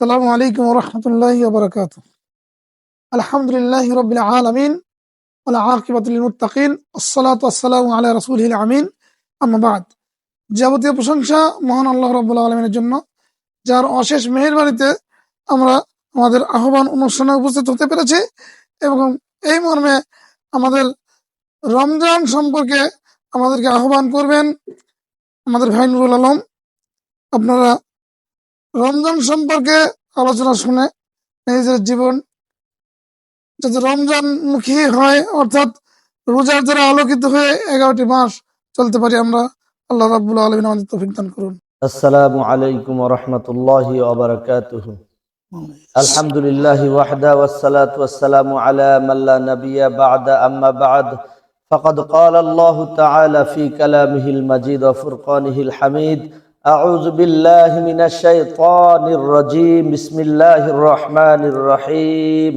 আসসালামু আলাইকুম রহমতুল্লাহ বরকাত আলহামদুলিল্লাহ রবিল আলমিন আকিবাতিলমুত্তাকিন আসসালাত আসসালাম আল্লাহ রসুল আমিন। আমাবাদ যাবতীয় প্রশংসা মহান আল্লাহ রবুল্লা আলমিনের জন্য, যার অশেষ মেহরবানিতে আমরা আমাদের আহ্বান অনুষ্ঠানে উপস্থিত হতে পেরেছি এবং এই মর্মে আমাদের রমজান সম্পর্কে আমাদেরকে আহ্বান করবেন আমাদের ভাই নুরুল আলম। আপনারা রমজান সম্পর্কে আলোচনা শুনে নিজের জীবন যাতে রমজান মুখী হয় অর্থাৎ রোজার দ্বারা আলোকিত হয়ে এগারোটি মাস চলতে পারি আমরা আল্লাহ রাবুল আলমিন আমাদের তৌফিক দান করুন السلام عليكم ورحمة الله وبركاته الحمد لله وحده والصلاة والسلام على من لا نبي بعد أما بعد فقد قال الله تعالى في كلامه المجيد وفرقانه الحميد أعوذ بالله من الشيطان الرجيم بسم الله الرحمن الرحيم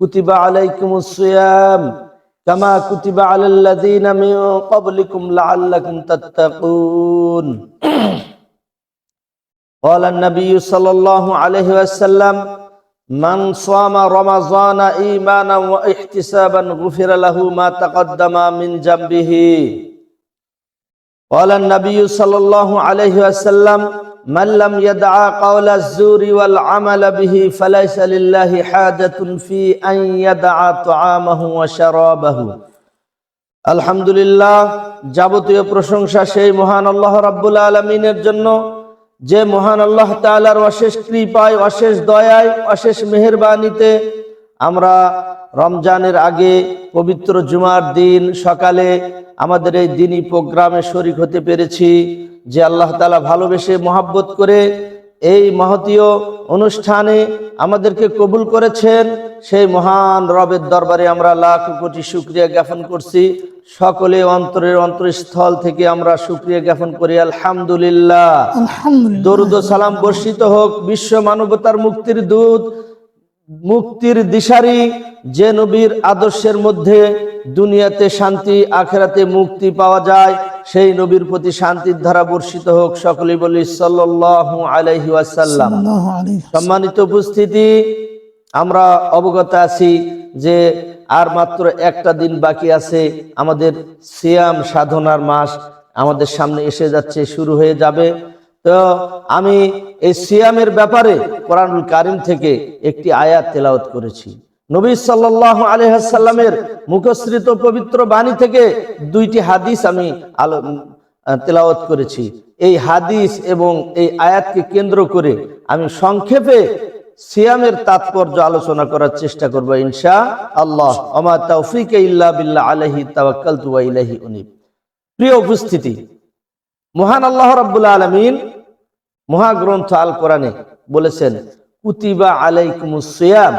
كتب عليكم الصيام كما كتب على الذين من قبلكم لعلكم تتقون قال النبي صلى الله عليه وسلم من صام رمضان ايمانا واحتسابا غفر له ما تقدم من ذنبه قال النبي صلى الله عليه وسلم من لم يدع قول الزور والعمل به فليس لله حاجة في أن يدع طعامه وشرابه আলহামদুলিল্লাহ যাবতীয় প্রশংসা সেই মহান আল্লাহ রাব্বুল আলমিনের জন্য যে মহান আল্লাহ তাআলার অশেষ কৃপায় অশেষ দয়ায় অশেষ মেহেরবানিতে আমরা রমজানের আগে পবিত্র জুমার দিন সকালে আমাদের এই দিনই প্রোগ্রামে শরিক হতে পেরেছি যে আল্লাহ তালা ভালোবেসে মহাব্বত করে এই মহতীয় অনুষ্ঠানে আমাদেরকে কবুল করেছেন। সেই মহান রবের দরবারে আমরা লাখ কোটি শুক্রিয়া জ্ঞাপন করছি। সকলে অন্তরের অন্তরস্থল থেকে আমরা শুক্রিয়া জ্ঞাপন করি। আলহামদুলিল্লাহ। আলহামদুলিল্লাহ। দরুদ সালাম বর্ষিত হোক। বিশ্ব মানবতার মুক্তির দূত মুক্তির দিশারি যে নবীর আদর্শের মধ্যে দুনিয়াতে শান্তি আখেরাতে মুক্তি পাওয়া যায়। সেই নবীর প্রতি শান্তির ধারা বর্ষিত হোক সকলেই বলি ওয়াসাল্লাম। সাল্লাল্লাহু আলাইহি সম্মানিত উপস্থিতি আমরা অবগত আছি যে আর মাত্র একটা দিন বাকি আছে। আমাদের সিয়াম সাধনার মাস আমাদের সামনে এসে যাচ্ছে শুরু হয়ে যাবে। তো আমি এই সিয়ামের ব্যাপারে কোরআনুল কারিম থেকে একটি আয়াত তেলাওত করেছি। নবী সাল্লাল্লাহু আলাহসাল্লামের মুখশ্রিত পবিত্র বাণী থেকে দুইটি হাদিস আমি আলো তেলাওয়াত করেছি। এই হাদিস এবং এই আয়াতকে কেন্দ্র করে আমি সংক্ষেপে সিয়ামের তাৎপর্য আলোচনা করার চেষ্টা করব ইনশা আল্লাহ তৌফিক বিল্লাহ আলাইহি তাওয়াক্কালতু ওয়া ইলাইহি উনিব। প্রিয় উপস্থিতি, মহান আল্লাহ রাব্বুল আলামিন মহাগ্রন্থ আল কোরআনে বলেছেন, কুতিবা আলাইকুম সিয়াম।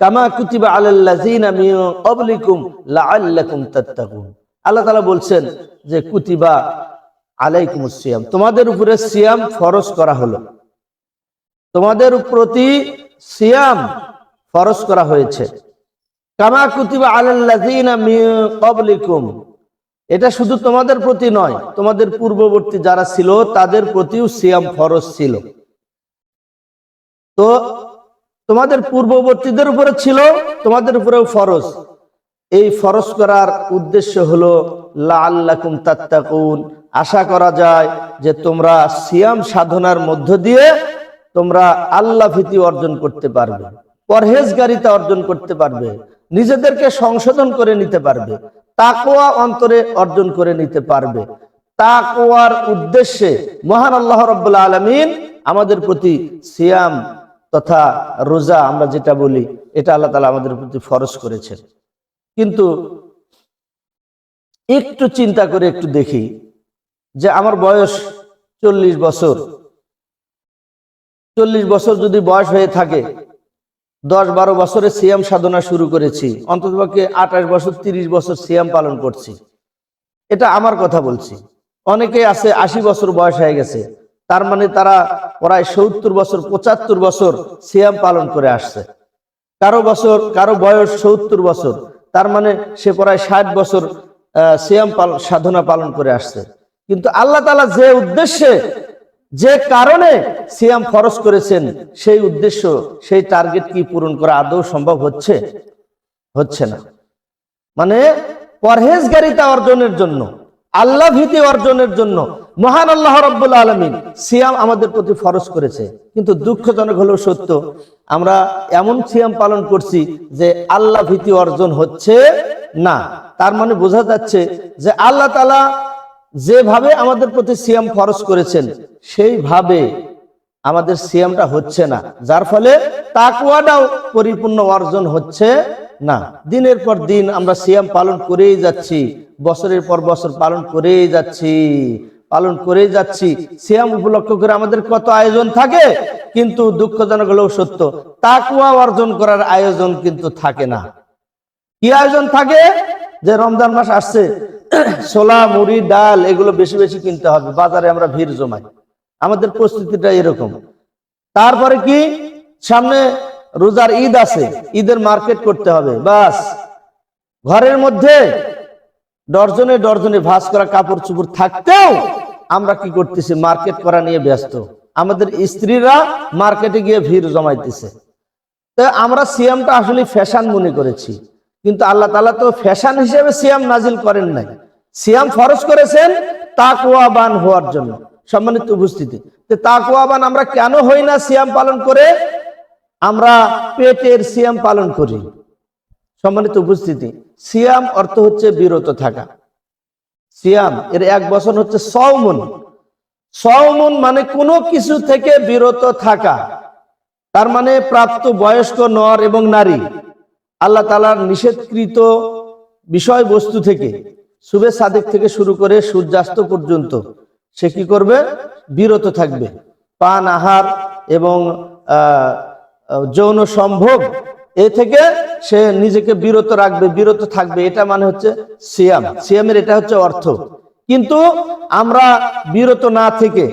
কামা কুতিবা আলাল্লাযিনা মিন ক্বাবলিকুম লাআল্লাকুম তাত্তাকুন আল্লাহ তাআলা বলছেন যে, কুতিবা আলাইকুমুস সিয়াম, তোমাদের উপরে সিয়াম ফরজ করা হলো। তোমাদের প্রতি সিয়াম ফরজ করা হয়েছে। কামা কুতিবা আলাল্লাযিনা মিন ক্বাবলিকুম, এটা শুধু তোমাদের প্রতি নয়, তোমাদের পূর্ববর্তী যারা ছিল, তাদের প্রতিও সিয়াম ফরজ ছিল। তো তোমাদের পূর্ববর্তীদের উপরে ছিল, তোমাদের উপরেও ফরজ। এই ফরজ করার উদ্দেশ্য হলো, লাআল্লাকুম তাত্তাকুন। আশা করা যায় যে তোমরা সিয়াম সাধনার মধ্য দিয়ে তোমরা আল্লাহ ভীতি অর্জন করতে পারবে, পরহেজগারিতা অর্জন করতে পারবে, নিজেদেরকে সংশোধন করে নিতে পারবে তাকোয়া অন্তরে অর্জন করে নিতে পারবে। তাকোয়ার উদ্দেশ্যে মহান আল্লাহ রব্বুল আলমিন আমাদের প্রতি সিয়াম তথা রোজা আমরা যেটা বলি, এটা আল্লাহ তালা আমাদের প্রতি ফরজ করেছেন। কিন্তু একটু চিন্তা করে একটু দেখি যে আমার বয়স চল্লিশ বছর। চল্লিশ বছর যদি বয়স হয়ে থাকে, দশ বারো বছরে সিয়াম সাধনা শুরু করেছি অন্ততপক্ষে আঠাশ বছর, তিরিশ বছর সিয়াম পালন করছি। এটা আমার কথা বলছি। অনেকে আছে আশি বছর বয়স হয়ে গেছে। তার মানে তারা প্রায় সত্তর বছর, পঁচাত্তর বছর সিয়াম পালন করে আসছে। কারও বছর, কারও বয়স সত্তর বছর, তার মানে সে প্রায় ষাট বছর সিয়াম সাধনা পালন করে আসছে। কিন্তু আল্লাহ তালা যে উদ্দেশ্যে, যে কারণে সিয়াম ফরজ করেছেন, সেই উদ্দেশ্য, সেই টার্গেট কি পূরণ করা আদৌ সম্ভব হচ্ছে? হচ্ছে না। মানে পরহেজগারিতা অর্জনের জন্য, আল্লাহ ভীতি অর্জনের জন্য মহান আল্লাহ রব্বুল আলমিন সিয়াম আমাদের প্রতি ফরজ করেছে। কিন্তু দুঃখজনক হলেও সত্য, আমরা এমন সিয়াম পালন করছি যে আল্লাহ ভীতি অর্জন হচ্ছে না। তার মানে বোঝা যাচ্ছে যে আল্লাহ তালা যেভাবে আমাদের প্রতি সিয়াম ফরজ করেছেন, সেইভাবে আমাদের সিয়ামটা হচ্ছে না। যার ফলে তাকুয়াটাও পরিপূর্ণ অর্জন হচ্ছে না। দিনের পর দিন আমরা সিয়াম পালন করেই যাচ্ছি, বছরের পর বছর পালন করেই যাচ্ছি। পালন করেই যাচ্ছি। সিয়াম উপলক্ষ করে আমাদের কত আয়োজন থাকে, কিন্তু দুঃখজনক হলেও সত্য তাকুয়া অর্জন করার আয়োজন কিন্তু থাকে না। কি আয়োজন থাকে? যে রমজান মাস আসছে, ছোলা, মুড়ি, ডাল, এগুলো বেশি বেশি কিনতে হবে, বাজারে আমরা ভিড় জমাই। আমাদের প্রস্তুতিটা এরকম। তারপরে কি? সামনে রোজার ঈদ আছে, ঈদের মার্কেট করতে হবে, বাস। ঘরের মধ্যে ডর্জনে ডর্জনে ভাস করা কাপড় চুপড় থাকতেও আমরা কি করতেছি? মার্কেট করা নিয়ে ব্যস্ত। আমাদের স্ত্রীরা মার্কেটে গিয়ে ভিড় জমাইতেছে। আমরা সিয়ামটা আসলে ফ্যাশন মনে করেছি। কিন্তু আল্লাহ তালা তো ফ্যাশন হিসেবে সিয়াম নাজিল করেন নাই। সিয়াম ফরজ করেছেন তাকুয়াবান হওয়ার জন্য। সম্মানিত উপস্থিতি। তাকুয়াবান আমরা কেন হই না সিয়াম পালন করে? আমরা পেটের সিয়াম পালন করি। সম্মানিত উপস্থিতি, সিয়াম অর্থ হচ্ছে বিরত থাকা। সিয়াম, এর এক বছর হচ্ছে সৌমন সৌমন মানে কোনো কিছু থেকে বিরত থাকা, তার মানে প্রাপ্ত বয়স্ক নর এবং নারী। আল্লাহ তালার নিষেধকৃত বিষয়বস্তু থেকে, শুভে সাদেক থেকে শুরু করে সূর্যাস্ত পর্যন্ত, সে কি করবে? বিরত থাকবে। পান, আহার এবং যৌন সম্ভোগ এ থেকে সে নিজেকে বিরত রাখবে, বিরত থাকবে। এটা মানে হচ্ছে সিয়াম। সিয়ামের এটা হচ্ছে অর্থ। কিন্তু আমরা বিরত না থেকে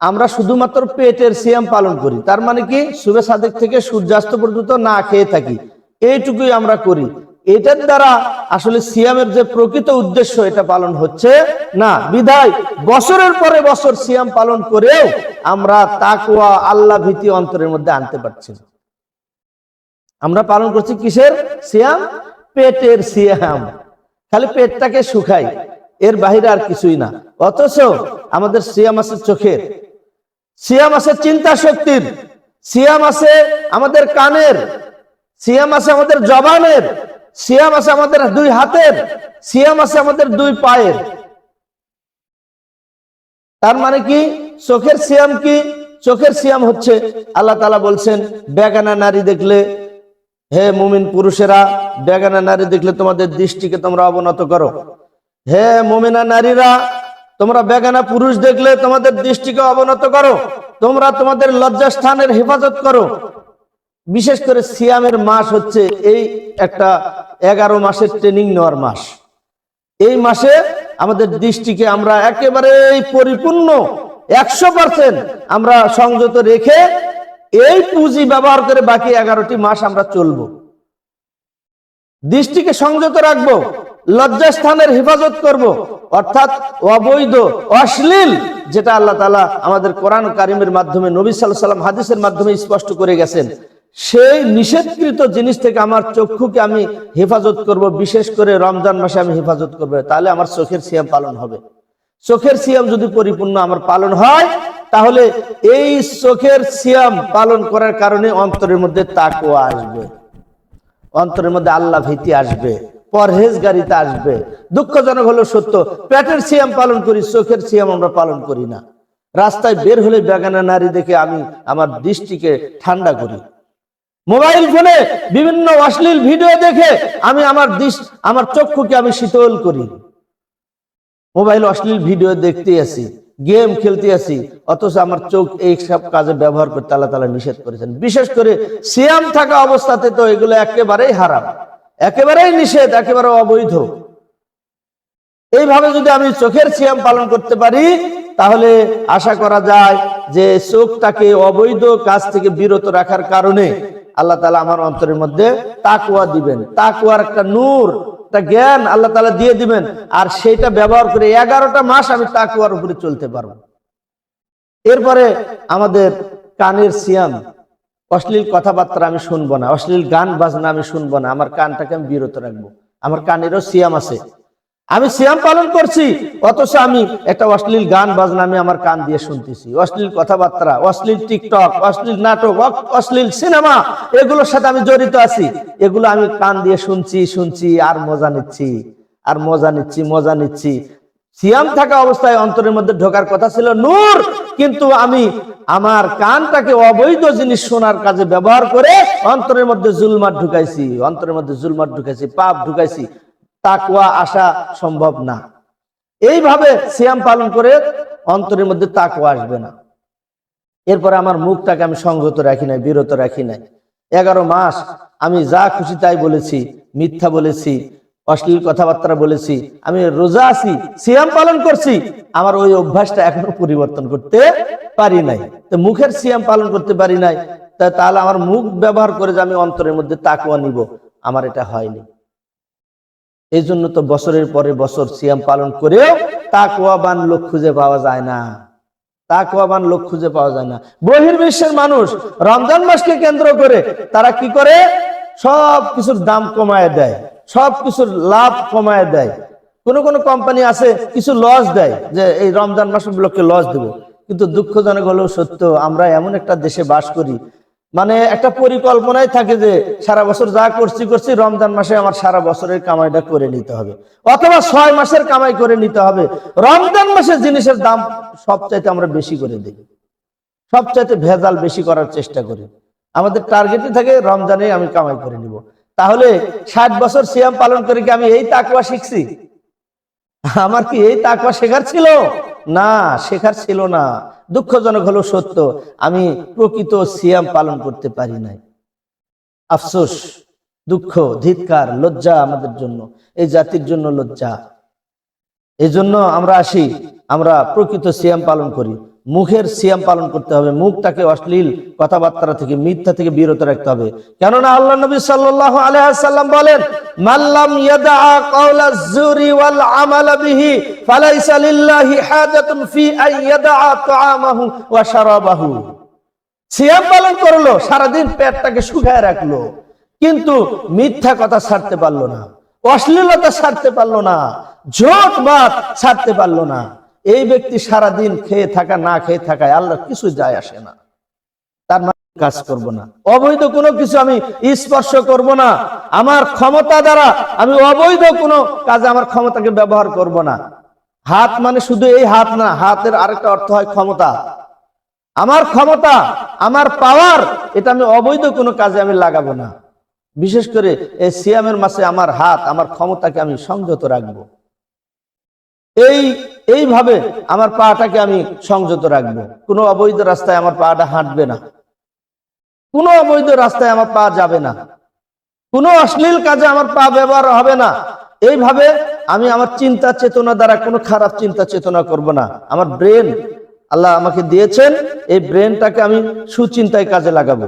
আমরা শুধুমাত্র পেটের সিয়াম পালন করি। তার মানে কি? শুভে সাদেক থেকে সূর্যাস্ত পর্যন্ত না খেয়ে থাকি। এইটুকুই আমরা করি। এটার দ্বারা আসলে সিয়ামের যে প্রকৃত উদ্দেশ্য এটা পালন হচ্ছে না। বিধায় বছরের পরে বছর সিয়াম পালন করেও আমরা তাকুয়া আল্লাহ ভীতি অন্তরের মধ্যে আনতে পারছি না। আমরা পালন করছি কিসের? সিয়াম? পেটের সিয়াম। খালি পেটটাকে শুকাই, এর বাহিরে আর কিছুই না। অথচ আমাদের সিয়াম আছে চোখের। সিয়াম আছে চিন্তা শক্তির। সিয়াম আছে আমাদের কানের। সিয়াম আছে আমাদের জবানের। সিয়াম আছে আমাদের দুই হাতের। সিয়াম আছে আমাদের দুই পায়ের। তার মানে কি? চোখের সিয়াম কি? চোখের সিয়াম হচ্ছে, আল্লাহ তালা বলছেন, বেগানা নারী দেখলে হে মুমিন পুরুষেরা, বেগানা নারী দেখলে তোমাদের দৃষ্টিকে তোমরা অবনত করো। হে মুমিনা নারীরা, তোমরা বেগানা পুরুষ দেখলে তোমাদের দৃষ্টিকে অবনত করো। তোমরা তোমাদের লজ্জাস্থানের হেফাজত করো। বিশেষ করে সিয়ামের মাস হচ্ছে এই একটা এগারো মাসের ট্রেনিং নেওয়ার মাস। এই মাসে আমাদের দৃষ্টিকে আমরা একেবারে পরিপূর্ণ একশো পার্সেন্ট আমরা সংযত রেখে এই পুঁজি ব্যবহার করে বাকি এগারোটি মাস আমরা চলবো। দৃষ্টিকে সংযত রাখব, লজ্জাস্থানের হেফাজত করব, অর্থাৎ অবৈধ, অশ্লীল, যেটা আল্লাহ তালা আমাদের কোরআন কারিমের মাধ্যমে, নবী সাল্লাহ সাল্লাম হাদিসের মাধ্যমে স্পষ্ট করে গেছেন। সেই নিষেধকৃত জিনিস থেকে আমার চক্ষুকে আমি হেফাজত করব, বিশেষ করে রমজান মাসে আমি হেফাজত করব, তাহলে আমার চোখের সিয়াম পালন হবে। চোখের সিয়াম যদি পরিপূর্ণ আমার পালন হয় তাহলে এই চোখের সিয়াম পালন করার কারণে অন্তরের মধ্যে তাকুয়া আসবে। অন্তরের মধ্যে আল্লাহ ভীতি আসবে, পরহেজগারিতা আসবে। দুঃখজনক হলো সত্য, পেটের সিয়াম পালন করি চোখের সিয়াম আমরা পালন করি না। রাস্তায় বের হলে বেগানা নারী দেখে আমি আমার দৃষ্টিকে ঠান্ডা করি। মোবাইল ফোনে বিভিন্ন অশ্লীল ভিডিও দেখে আমি আমার আমার চক্ষুকে আমি শীতল করি। মোবাইল অশ্লীল ভিডিও দেখতে আসি গেম খেলতে আসি অথচ আমার চোখ এই সব কাজে ব্যবহার করতে আল্লাহ তালা নিষেধ করেছেন। বিশেষ করে সিয়াম থাকা অবস্থাতে তো এগুলো একেবারেই হারাম, একেবারেই নিষেধ, একেবারে অবৈধ। এইভাবে যদি আমি চোখের সিয়াম পালন করতে পারি, তাহলে আশা করা যায় যে চোখটাকে অবৈধ কাজ থেকে বিরত রাখার কারণে আল্লাহ তালা আমার অন্তরের মধ্যে তাকুয়া দিবেন। তাকুয়ার একটা নূর একটা জ্ঞান আল্লাহ তালা দিয়ে দিবেন, আর সেটা ব্যবহার করে এগারোটা মাস আমি তাকুয়ার উপরে চলতে পারব। এরপরে আমাদের কানের সিয়াম, অশ্লীল কথাবার্তা আমি শুনব না, অশ্লীল গান বাজনা আমি শুনব না, আমার কানটাকে আমি বিরত রাখব। আমার কানেরও সিয়াম আছে। আমি সিয়াম পালন করছি, অথচ আমি একটা অশ্লীল গান বাজনা আমি আমার কান দিয়ে শুনতেছি। অশ্লীল কথাবার্তা, অশ্লীল টিকটক, অশ্লীল নাটক অশ্লীল সিনেমা, এগুলোর সাথে আমি জড়িত আছি। এগুলো আমি কান দিয়ে শুনছি শুনছি, আর মজা নিচ্ছি, আর মজা নিচ্ছি মজা নিচ্ছি। সিয়াম থাকা অবস্থায় অন্তরের মধ্যে ঢোকার কথা ছিল নূর, কিন্তু আমি আমার কানটাকে অবৈধ জিনিস শোনার কাজে ব্যবহার করে অন্তরের মধ্যে জুলমাট ঢুকাইছি, অন্তরের মধ্যে জুলমাট ঢুকাইছি, পাপ ঢুকাইছি। তাকুয়া আসা সম্ভব না। এইভাবে সিয়াম পালন করে অন্তরের মধ্যে তাকুয়া আসবে না। এরপরে আমার মুখটাকে আমি সংযত রাখি নাই, বিরত রাখি নাই। এগারো মাস আমি যা খুশি তাই বলেছি, মিথ্যা বলেছি, অশ্লীল কথাবার্তা বলেছি, আমি রোজা আছি, সিয়াম পালন করছি, আমার ওই অভ্যাসটা এখনও পরিবর্তন করতে পারি নাই। তো মুখের সিয়াম পালন করতে পারি নাই তাহলে আমার মুখ ব্যবহার করে যে আমি অন্তরের মধ্যে তাকুয়া নিব, আমার এটা হয়নি। এই জন্য তো বছরের পরে বছর সিয়াম পালন করেও তাকুয়াবান লোক খুঁজে পাওয়া যায় না। তাকুয়াবান লোক খুঁজে পাওয়া যায় না। বহির্বিশ্বের মানুষ রমজান মাসকে কেন্দ্র করে তারা কি করে? সব কিছুর দাম কমায় দেয়, সব কিছুর লাভ কমায় দেয়। কোন কোন কোম্পানি আছে, কিছু লস দেয় যে এই রমজান মাস উপলক্ষে লস দেব। কিন্তু দুঃখজনক হলেও সত্য, আমরা এমন একটা দেশে বাস করি মানে একটা পরিকল্পনায় থাকে যে সারা বছর যা করছি করছি রমজান মাসে আমার সারা বছরের কামাইটা করে নিতে হবে। অথবা ছয় মাসের কামাই করে নিতে হবে। রমজান মাসের জিনিসের দাম সবচাইতে আমরা বেশি করে দিই। সবচাইতে ভেজাল বেশি করার চেষ্টা করি। আমাদের টার্গেটই থাকে রমজানে আমি কামাই করে নিব। তাহলে ষাট বছর সিয়াম পালন করে কি আমি এই তাকুয়া শিখছি? আমার কি এই তাকুয়া শেখার ছিল? না, শেখার ছিল না। দুঃখজনক হলো সত্য, আমি প্রকৃত সিয়াম পালন করতে পারি নাই। আফসোস, দুঃখ, ধিৎকার, লজ্জা আমাদের জন্য এই জাতির জন্য লজ্জা। এই জন্য আমরা আসি, আমরা প্রকৃত সিয়াম পালন করি। মুখের সিয়াম পালন করতে হবে, মুখটাকে অশ্লীল কথাবার্তা থেকে, মিথ্যা থেকে বিরত রাখতে হবে। কেননা আল্লাহ নবী সাল্লাল্লাহু আলাইহি সাল্লাম বলেন মাল্লাম সিয়াম পালন করল, সারাদিন পেটটাকে শুকায় রাখল, কিন্তু মিথ্যা কথা ছাড়তে পারল না, অশ্লীলতা ছাড়তে পারল না জোট বাদ ছাড়তে পারল না। এই ব্যক্তি সারাদিন খেয়ে থাকা, না খেয়ে থাকায় আল্লাহ কিছু যায় আসে না। তার কাজ করব না। অবৈধ কোনো কিছু আমি স্পর্শ করব না। আমার ক্ষমতা দ্বারা আমি অবৈধ কোনো কাজে আমার ক্ষমতাকে ব্যবহার করব না। হাত মানে শুধু এই হাত না, হাতের আরেকটা অর্থ হয় ক্ষমতা। আমার ক্ষমতা, আমার পাওয়ার, এটা আমি অবৈধ কোনো কাজে আমি লাগাবো না। বিশেষ করে এই সিয়ামের মাসে আমার হাত, আমার ক্ষমতাকে আমি সংযত রাখব। এই এইভাবে আমার পাটাকে আমি সংযত রাখব। কোনো অবৈধ রাস্তায় আমার পাটা হাঁটবে না। কোনো অবৈধ রাস্তায় আমার পা যাবে না। কোনো অশ্লীল কাজে আমার পা ব্যবহার হবে না। এইভাবে আমি আমার চিন্তা চেতনা দ্বারা কোনো খারাপ চিন্তা চেতনা করব না। আমার ব্রেন, আল্লাহ আমাকে দিয়েছেন, এই ব্রেনটাকে আমি সুচিন্তায় কাজে লাগাবো।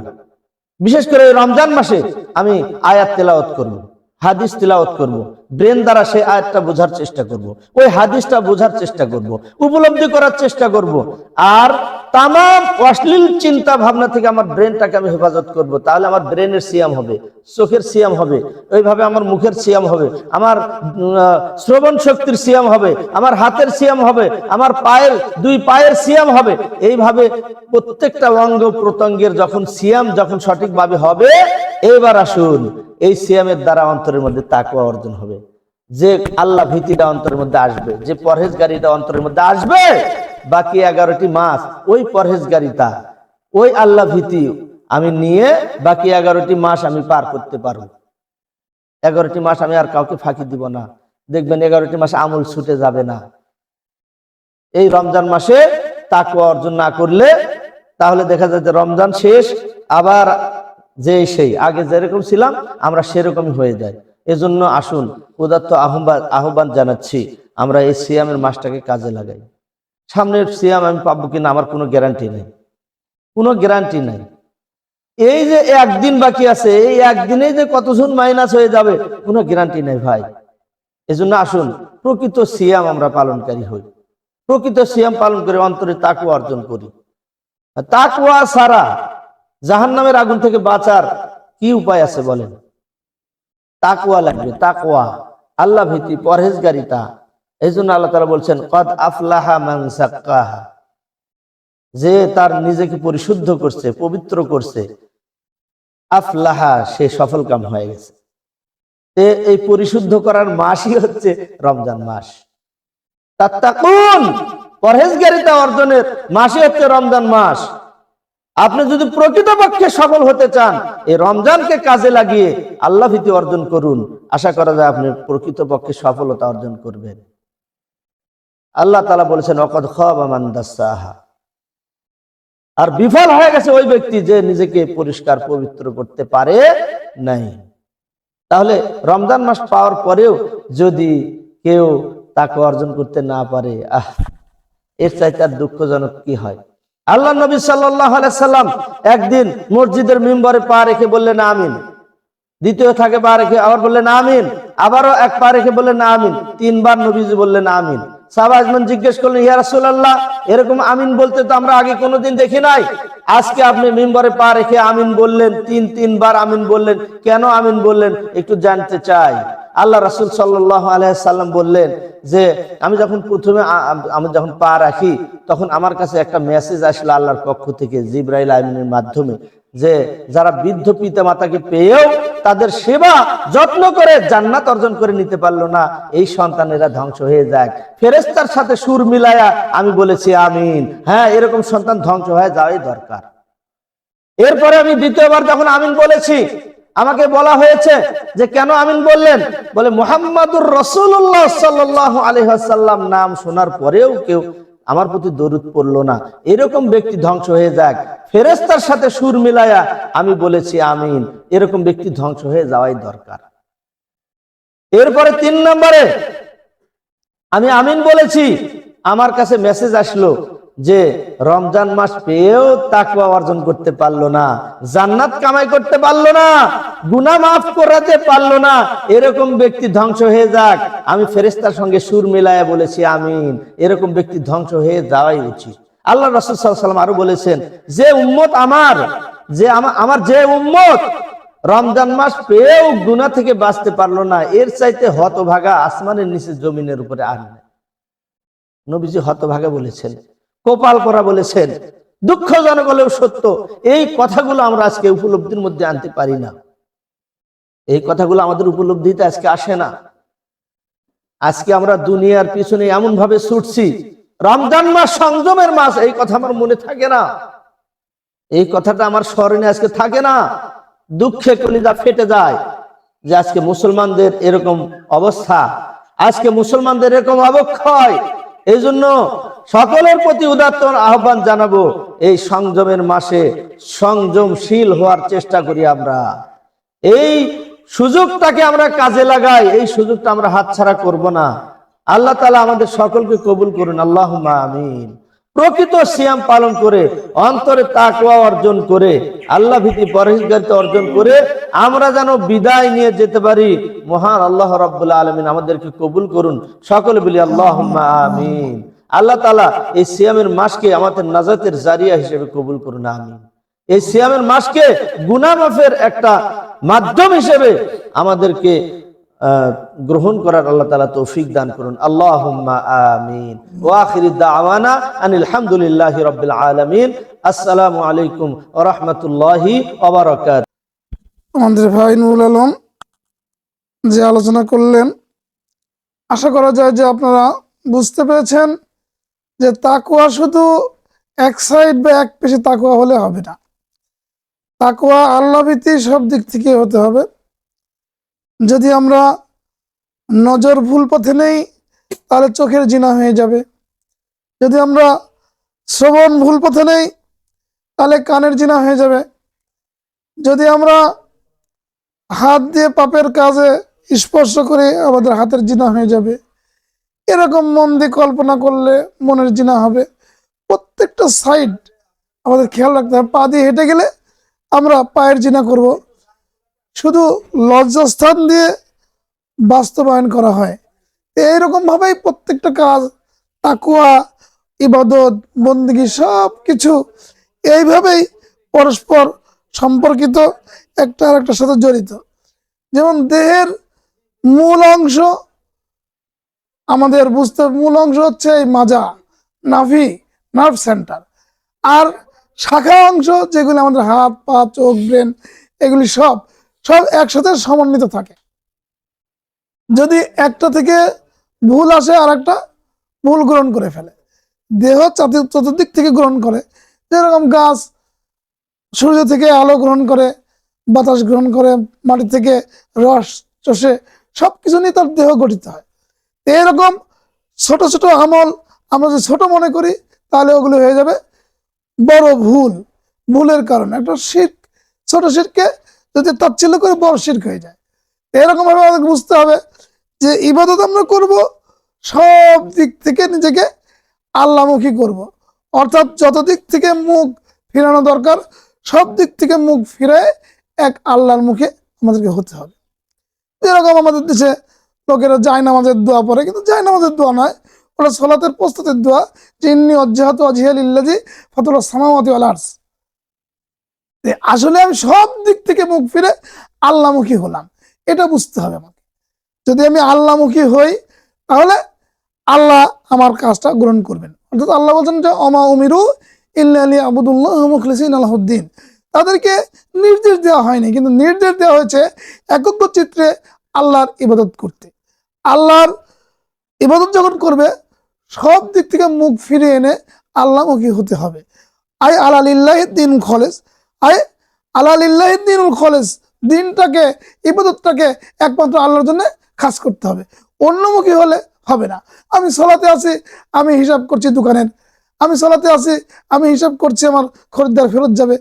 বিশেষ করে রমজান মাসে আমি আয়াত তেলাওয়াত করব। হাদিস তেলাওত করব। ব্রেন দ্বারা সেই আয়াতটা বোঝার চেষ্টা করব। ওই হাদিসটা বোঝার চেষ্টা করব। উপলব্ধি করার চেষ্টা করব। আর তাম অশ্লীল চিন্তা ভাবনা থেকে আমার ব্রেনটাকে আমি হেফাজত করব। তাহলে আমার ব্রেনের সিয়াম হবে, চোখের সিয়াম হবে, ওইভাবে আমার মুখের সিয়াম হবে, আমার শ্রবণ শক্তির সিয়াম হবে, আমার হাতের সিয়াম হবে, আমার পায়ের, দুই পায়ের সিয়াম হবে, এইভাবে প্রত্যেকটা অঙ্গ প্রত্যঙ্গের যখন সিয়াম যখন সঠিকভাবে হবে এবার আসুন, এই সিয়ামের দ্বারা অন্তরের মধ্যে তাকুয়া অর্জন হবে যে আল্লাহ ভীতিটা অন্তরের মধ্যে আসবে, যে পরহেজগারিটা অন্তরের মধ্যে আসবে, বাকি এগারোটি মাস ওই পরহেজগারিতা ওই আল্লাহ ভীতি আমি নিয়ে বাকি এগারোটি মাস আমি পার করতে পারব। এগারোটি মাস আমি আর কাউকে ফাঁকি দিব না। দেখবেন এগারোটি মাস আমল ছুটে যাবে না। এই রমজান মাসে তাকুয়া অর্জন না করলে তাহলে দেখা যায় যে রমজান শেষ, আবার যে সেই, আগে যেরকম ছিলাম, আমরা সেরকমই হয়ে যাই। এজন্য আসুন উদাত্ত আহ্বান আহ্বান জানাচ্ছি, আমরা এই সিয়ামের মাসটাকে কাজে লাগাই। সামনের সিয়াম আমি পাবো কিনা আমার কোনো গ্যারান্টি নেই। কোনো গ্যারান্টি নাই। এই যে একদিন বাকি আছে, এই একদিনে যে কতজন মাইনাস হয়ে যাবে, কোনো গ্যারান্টি নেই ভাই। এজন্য আসুন, প্রকৃত সিয়াম আমরা পালনকারী হই। প্রকৃত সিয়াম পালন করে অন্তরে তাকু অর্জন করি। তাকওয়া সারা জাহান্নামের আগুন থেকে বাঁচার কি উপায় আছে বলেন? তাকওয়া লাগবে, তাকওয়া। আল্লাহ ভীতি, পরহেজগারিতা। এই জন্য আল্লাহ তালা বলছেন, কদ আফলাহা মান যে তার নিজেকে পরিশুদ্ধ করছে, পবিত্র করছে, আফলাহা, সে সফল কাম হয়ে গেছে। এই পরিশুদ্ধ করার মাসই হচ্ছে রমজান মাস। তার তা তাত্তাকুন! পরহেজগারিতা অর্জনের মাসই হচ্ছে রমজান মাস। আপনি যদি প্রকৃতপক্ষে সফল হতে চান, এই রমজানকে কাজে লাগিয়ে আল্লাহ ভীতি অর্জন করুন। আশা করা যায় আপনি প্রকৃতপক্ষে সফলতা অর্জন করবেন। আল্লাহ তালা বলেছেন অকদ খাহা আর বিফল হয়ে গেছে ওই ব্যক্তি যে নিজেকে পরিষ্কার, পবিত্র করতে পারে নাই। তাহলে রমজান মাস পাওয়ার পরেও যদি কেউ তাকে অর্জন করতে না পারে, আহ, এর চাইতে আর দুঃখজনক কি হয়? আল্লাহ নবী সাল্লাহ সাল্লাম একদিন মসজিদের মেম্বারে পা রেখে বললেন, আমিন। দ্বিতীয় থাকে পা রেখে আবার বললেন, আমিন। আবারও এক পা রেখে বললেন, আমিন। তিনবার নবীজি বললেন, আমিন। সাহবাজমান জিজ্ঞেস করলেন, ইয়া এরকম আমিন বলতে তো আমরা আগে কোনোদিন দেখি নাই। আজকে আপনি মেম্বারে পা রেখে আমিন বললেন, তিন, তিনবার আমিন বললেন। কেন আমিন বললেন? একটু জানতে চাই। আল্লাহ রাসূল সাল্লাহ আলাইসাল্লাম বললেন যে, আমি যখন প্রথমে আমি যখন পা রাখি, তখন আমার কাছে একটা মেসেজ আসলো আল্লাহর পক্ষ থেকে জিব্রাইল আমিনের মাধ্যমে। যে যারা বৃদ্ধ পিতা মাতাকে পেয়েও তাদের সেবা যত্ন করে জান্নাত অর্জন করে নিতে পারল না, এই সন্তানেরা ধ্বংস হয়ে যায়। ফেরেস্তার সাথে সুর মিলায়া আমি বলেছি আমিন। হ্যাঁ এরকম সন্তান ধ্বংস হয়ে যাওয়াই দরকার। এরপরে আমি দ্বিতীয়বার যখন আমিন বলেছি, আমাকে বলা হয়েছে যে কেন আমিন বললেন? বলে, মোহাম্মদুর রসুল্লাহ সাল্লাহ আলহাসাল্লাম নাম শোনার পরেও কেউ আমার প্রতি দরুদ পড়ল না। এরকম ব্যক্তি ধ্বংস হয়ে যাক। ফেরেস্তার সাথে সুর মিলায়া আমি বলেছি আমিন। এরকম ব্যক্তি ধ্বংস হয়ে যাওয়াই দরকার। এরপরে তিন নম্বরে আমি আমিন বলেছি, আমার কাছে মেসেজ আসলো। যে রমজান মাস পেয়েও তাকওয়া অর্জন করতে পারল না, জান্নাত কামাই করতে পারল না গুনা মাফ করাতে পারল না, এরকম ব্যক্তি ধ্বংস হয়ে যাক। আমি ফেরেস্তার সঙ্গে সুর মিলায়া বলেছি, আমিন। এরকম ব্যক্তি ধ্বংস হয়ে যাওয়াই উচিত। আল্লাহ রসুল সাল্লাম আরও বলেছেন, যে উম্মত আমার, যে আমার যে উম্মত, রমজান মাস পেয়েও গুনা থেকে বাঁচতে পারল না, এর চাইতে হতভাগা আসমানের নিচে জমিনের উপরে আর নবীজি হতভাগা বলেছেন কোপাল করা বলেছেন। দুঃখজনক হলেও সত্য, এই কথাগুলো আমরা আজকে উপলব্ধির মধ্যে আনতে পারি না। এই কথাগুলো আমাদের উপলব্ধিতে আজকে আসে না। আজকে আমরা দুনিয়ার পিছনে এমন ভাবে ছুটছি, রমজান মাস সংযমের মাস, এই কথা আমার মনে থাকে না। এই কথাটা আমার স্মরণে আজকে থাকে না। দুঃখে কলিজা ফেটে যায় যে আজকে মুসলমানদের এরকম অবস্থা, আজকে মুসলমানদের এরকম অবক্ষয়। এই জন্য সকলের প্রতি উদাত্ত আহ্বান জানাব, এই সংযমের মাসে সংযমশীল হওয়ার চেষ্টা করি আমরা। এই সুযোগটাকে আমরা কাজে লাগাই, এই সুযোগটা আমরা হাতছাড়া করব না। আল্লাহ তালা আমাদের সকলকে কবুল করুন। আল্লাহ আমিন। প্রকৃত সিয়াম পালন করে, অন্তরে তাকওয়া অর্জন করে, আল্লাহ ভীতি পরহেজগারিতা অর্জন করে, আমরা যেন বিদায় নিয়ে যেতে পারি। মহান আল্লাহ রাব্বুল আলমিন আমাদেরকে কবুল করুন। সকলে বলি আল্লাহ আমিন। আল্লাহ তালা এই সিয়ামের মাসকে আমাদের নাজাতের জারিয়া হিসেবে কবুল করুন, আমিন। এই সিয়ামের মাসকে গুনামাফের একটা মাধ্যম হিসেবে আমাদেরকে গ্রহণ করার আল্লাহ তালা তৌফিক দান করুন। আল্লাহ আমিন। ওয়াখির দাওয়ানা আনিল হামদুলিল্লাহ রবিল আলমিন। আসসালামু আলাইকুম রহমতুল্লাহি আমাদের ভাই নুরুল আলম যে আলোচনা করলেন, আশা করা যায় যে আপনারা বুঝতে পেরেছেন যে তাকুয়া শুধু এক সাইড বা এক পেশে তাকুয়া হলে হবে না। তাকুয়া আল্লাহ সব দিক থেকে হতে হবে। যদি আমরা নজর ভুল পথে নেই, তাহলে চোখের জিনা হয়ে যাবে। যদি আমরা শ্রবণ ভুল পথে নেই, তাহলে কানের জিনা হয়ে যাবে। যদি আমরা হাত দিয়ে পাপের কাজে স্পর্শ করে আমাদের হাতের জিনা হয়ে যাবে। এরকম মন দিয়ে কল্পনা করলে মনের জিনা হবে। প্রত্যেকটা সাইড আমাদের খেয়াল রাখতে হবে। পা দিয়ে হেঁটে গেলে আমরা পায়ের জিনা করব। শুধু লজ্জাস্থান দিয়ে বাস্তবায়ন করা হয়। তো এইরকম ভাবেই প্রত্যেকটা কাজ তাকুয়া ইবাদত, বন্দিগি সব কিছু এইভাবেই পরস্পর সম্পর্কিত একটা আর একটার সাথে জড়িত। যেমন দেহের মূল অংশ, আমাদের বুঝতে মূল অংশ হচ্ছে এই মাজা, নাভি নার্ভ সেন্টার আর শাখা অংশ যেগুলি আমাদের হাত, পা, চোখ ব্রেন এগুলি সব সব একসাথে সমন্বিত থাকে। যদি একটা থেকে ভুল আসে আর একটা ভুল গ্রহণ করে ফেলে। দেহ চতুর্দিক থেকে গ্রহণ করে। যেরকম গাছ সূর্য থেকে আলো গ্রহণ করে, বাতাস গ্রহণ করে, মাটি থেকে রস, চষে সব কিছু নিয়ে তার দেহ গঠিত হয়। এরকম ছোট ছোট আমল আমরা যদি ছোট মনে করি, তাহলে ওগুলো হয়ে যাবে বড় ভুল। ভুলের কারণে। একটা শির্ক, ছোট শিরকে যদি তাচ্ছিল্য করে বড় শির্ক হয়ে যায়। এরকম ভাবে আমাদের বুঝতে হবে যে ইবাদত আমরা করব, সব দিক থেকে নিজেকে আল্লামুখী করব। অর্থাৎ যত দিক থেকে মুখ ফিরানো দরকার, সব দিক থেকে মুখ ফিরে এক আল্লাহর মুখে আমাদেরকে হতে হবে। যেরকম আমাদের দেশে লোকেরা যায় নামাজের দোয়া পড়ে, কিন্তু যায় নামাজের দোয়া নয় ওটা সলাতের প্রস্তুতের দোয়া যে ইন্নি অজ্জাহাত অজিহাল ইল্লাজি ফতুল্লাহ সামাওয়াতি তে আসলে আমি সব দিক থেকে মুখ ফিরে আল্লামুখী হলাম। এটা বুঝতে হবে আমাকে। যদি আমি আল্লামুখী হই, তাহলে আল্লাহ আমার কাজটা গ্রহণ করবেন। অর্থাৎ আল্লাহ বলছেন যে অমা উমিরু ইল্লা আলী আবুদুল্লাহ মুখলিসিন আলাহদ্দিন তাদেরকে নির্দেশ দেওয়া হয়নি, কিন্তু নির্দেশ দেওয়া হয়েছে একজ্ঞ চিত্রে আল্লাহর ইবাদত করতে। আল্লাহর ইবাদত যখন করবে, সব দিক থেকে মুখ ফিরে এনে আল্লাহমুখী হতে হবে। আই আলালিল্লাহ দিন খলেজ আই আলালিল্লাহ দিনুল খলেজ দিনটাকে, ইবাদতটাকে একমাত্র আল্লাহর জন্য খাস করতে হবে। অন্যমুখী হলে হবে না। আমি সলাতে আছি, আমি হিসাব করছি দোকানের। আমি সলাতে আছি, আমি হিসাব করছি আমার খরিদ্দার ফেরত যাবে।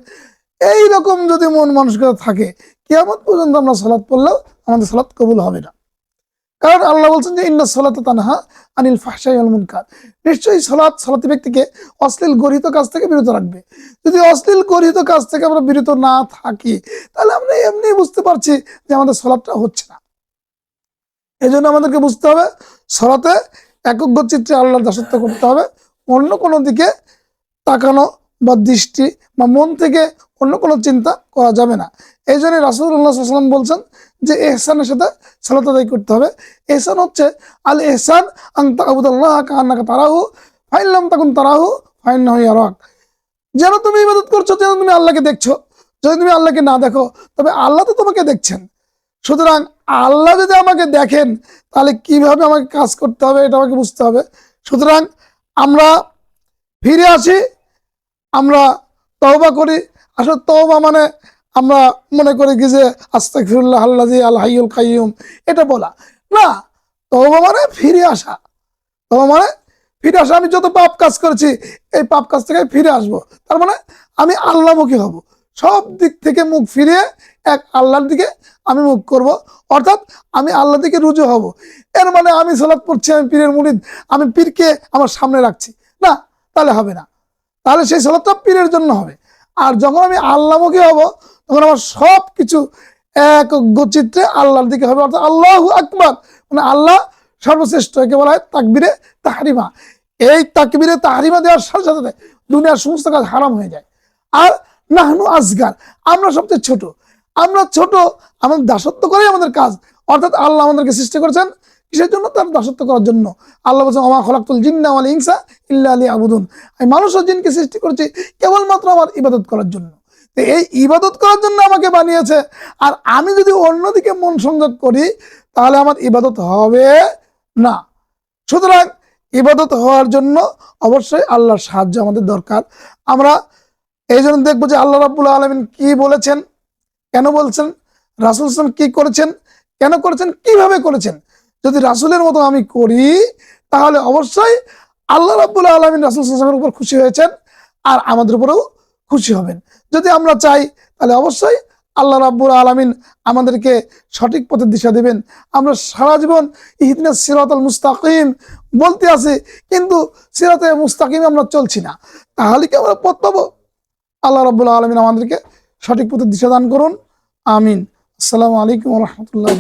এই রকম যদি মন মানসিকতা থাকে, কিয়ামত পর্যন্ত আমরা সলাৎ পড়লেও আমাদের সলাৎ কবুল হবে না। কারণ আল্লাহ বলছেন যে, ইন্না সলাত তানহা আনিল ফাহশাই আল মুনকার। নিশ্চয়ই সলাৎ সলাতি ব্যক্তিকে অশ্লীল গরিত কাজ থেকে বিরত রাখবে। যদি অশ্লীল গরিত কাজ থেকে আমরা বিরত না থাকি, তাহলে আমরা এমনি বুঝতে পারছি যে আমাদের সলাৎটা হচ্ছে না। এই জন্য আমাদেরকে বুঝতে হবে, সলাতে একজ্ঞ চিত্রে আল্লাহর দাসত্ব করতে হবে, অন্য কোনো দিকে তাকানো বা দৃষ্টি বা মন থেকে অন্য কোনো চিন্তা করা যাবে না। এই জন্য রাসুল্লাহ সাল্লাম বলছেন যে এহসানের সাথে সালাত আদায় করতে হবে। এহসান হচ্ছে আল এহসান আং তাকাবুদাল্লাহ কান্নাকা তারাহু ফাইল্লাম তখন তারাহু ফাইন ইয়ারাক। যেন তুমি ইবাদত করছ, যেন তুমি আল্লাহকে দেখছ। যদি তুমি আল্লাহকে না দেখো, তবে আল্লাহ তো তোমাকে দেখছেন। সুতরাং আল্লাহ যদি আমাকে দেখেন, তাহলে কীভাবে আমাকে কাজ করতে হবে, এটা আমাকে বুঝতে হবে। সুতরাং আমরা ফিরে আসি আমরা তওবা করি। আসলে তওবা মানে আমরা মনে করি কি যে আস্তাগফিরুল্লাহ আল্লাহ আল হাইয়ুল কাইয়ুম, এটা বলা। না, তওবা মানে ফিরে আসা। তওবা মানে ফিরে আসা, আমি যত পাপ কাজ করেছি, এই পাপ কাজ থেকে ফিরে আসব। তার মানে আমি আল্লাহমুখী হব। সব দিক থেকে মুখ ফিরিয়ে এক আল্লাহর দিকে আমি মুখ করব। অর্থাৎ আমি আল্লাহ দিকে রুজু হব। এর মানে আমি সালাত পড়ছি, আমি পীরের মুরিদ আমি পীরকে আমার সামনে রাখছি। না, তাহলে হবে না। তাহলে সেই সালাতটা পীরের জন্য হবে। আর যখন আমি আল্লাহমুখী হব, তখন আমার সব কিছু এক চিত্রে আল্লাহর দিকে হবে। অর্থাৎ আল্লাহ আকবর। মানে আল্লাহ সর্বশ্রেষ্ঠ, একে বলা হয় তাকবিরে তাহারিমা। এই তাকবিরে তাহারিমা দেওয়ার সাথে সাথে দুনিয়ার সমস্ত কাজ হারাম হয়ে যায়। আর নাহনু আজগার। আমরা সবচেয়ে ছোট। আমরা ছোট, আমাদের দাসত্ব করাই আমাদের কাজ। অর্থাৎ আল্লাহ আমাদেরকে সৃষ্টি করেছেন কিসের জন্য? তার দাসত্ব করার জন্য। আল্লাহ বলছেন আমার খলাকুল জিন্না ওয়াল ইনসা ইল্লা আলী আবুদুন আমি মানুষ ও জিনকে সৃষ্টি করেছি কেবলমাত্র আমার ইবাদত করার জন্য। তো এই ইবাদত করার জন্য আমাকে বানিয়েছে। আর আমি যদি অন্যদিকে মন সংযোগ করি, তাহলে আমার ইবাদত হবে না। সুতরাং ইবাদত হওয়ার জন্য অবশ্যই আল্লাহর সাহায্য আমাদের দরকার। আমরা এই জন্য দেখব যে আল্লাহ রাবুল আলমিন কি বলেছেন, কেন বলছেন, রাসুল ইসলাম কি করেছেন, কেন করেছেন, কীভাবে করেছেন। যদি রাসুলের মতো আমি করি, তাহলে অবশ্যই আল্লাহ রাবুল আলমিন রাসুল ইসলামের উপর খুশি হয়েছেন আর আমাদের উপরেও খুশি হবেন। যদি আমরা চাই, তাহলে অবশ্যই আল্লাহ রাব্বুল আলমিন আমাদেরকে সঠিক পথের দিশা দেবেন। আমরা সারা জীবন ইহিদিনা সিরাত আল মুস্তাকিম বলতে আছি, কিন্তু সিরাতে মুস্তাকিম আমরা চলছি না। তাহলে কি আমরা পথ পাবো? আল্লাহ রাব্বুল আলমিন আমাদেরকে সঠিক পথের দিশা দান করুন। আমিন। আসসালামু আলাইকুম রহমতুল্লাহ